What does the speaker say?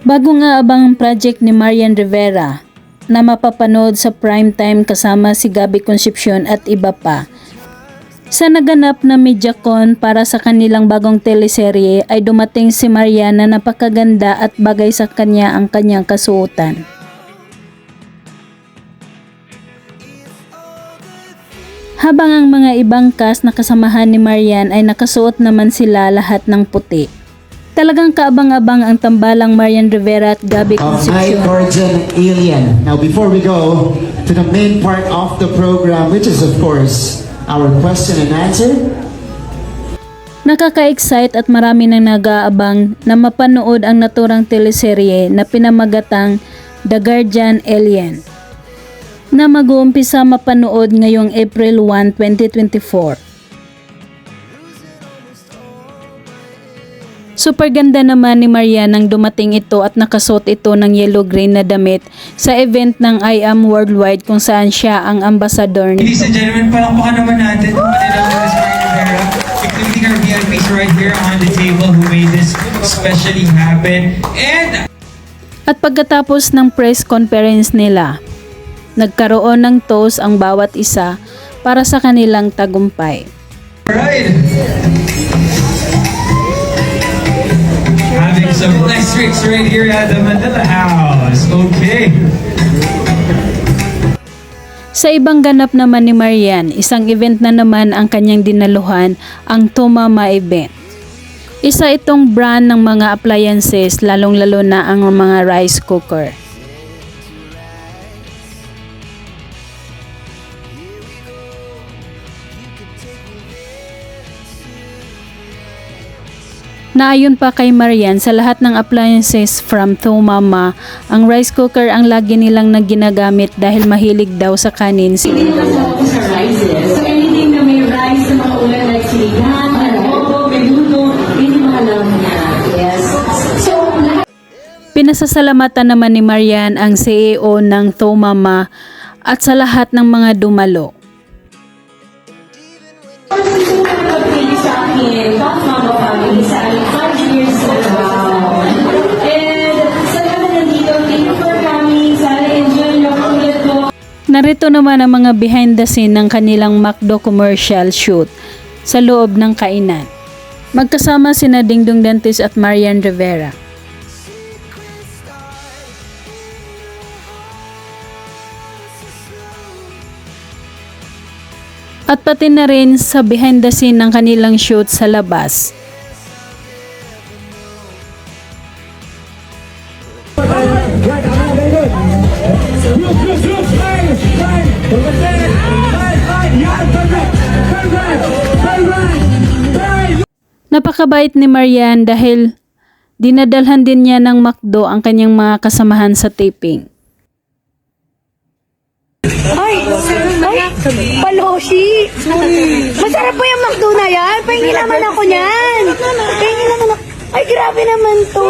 Bago nga abang ang project ni Marian Rivera na mapapanood sa primetime kasama si Gabby Concepcion at iba pa. Sa naganap na MediaCon para sa kanilang bagong teleserye ay dumating si Marian na napakaganda at bagay sa kanya ang kanyang kasuotan. Habang ang mga ibang cast na kasamahan ni Marian ay nakasuot naman sila lahat ng puti. Talagang kaabang-abang ang tambalang Marian Rivera at Night Concepcion. Guardian Alien. Now, before we go to the main part of the program, which is, of course, our question and answer, Nakaka-excite at marami nang nag-aabang na mapanood ang naturang teleserye na pinamagatang The Guardian Alien na mag-uumpisa mapanood ngayong April 1, 2024. Super ganda naman ni Maria nang dumating ito at nakasuot ito ng yellow-green na damit sa event ng I Am Worldwide kung saan siya ang ambasador nito. Ladies and gentlemen, palakpakan naman natin ang Manila Miss Maria Rivera, including our VIPs right here on the table who made this specially happen. And At pagkatapos ng press conference nila, nagkaroon ng toast ang bawat isa para sa kanilang tagumpay. Alright. Electrics right here at the Manila House. Okay. Sa ibang ganap naman ni Marian, isang event na naman ang kanyang dinaluhan, ang Tumama event. Isa itong brand ng mga appliances, lalong-lalo na ang mga rice cooker. Naayon pa kay Marian sa lahat ng appliances from Tumama, ang rice cooker ang lagi nilang naginagamit dahil mahilig daw sa kanin ako sa rices. So anything na may rice sa mga ulan like sinigang, adobo, menudo, love niya. Yes. So lahat Pinasasalamatan naman ni Marian ang CEO ng Tumama at sa lahat ng mga dumalo. Pagpili sa akin, top mama family sa aking 5 years ko. Narito naman ang mga behind the scene ng kanilang McDo commercial shoot sa loob ng kainan. Magkasama sina Dingdong Dantes at Marian Rivera. At pati na rin sa behind the scene ng kanilang shoot sa labas. Napakabait ni Marian dahil dinadalhan din niya ng McDo ang kanyang mga kasamahan sa taping. Ay! Paloshi! Masarap po yung McDo na yan. Pahingi naman ako niyan. Pahingi naman ako. Ay, grabe naman to.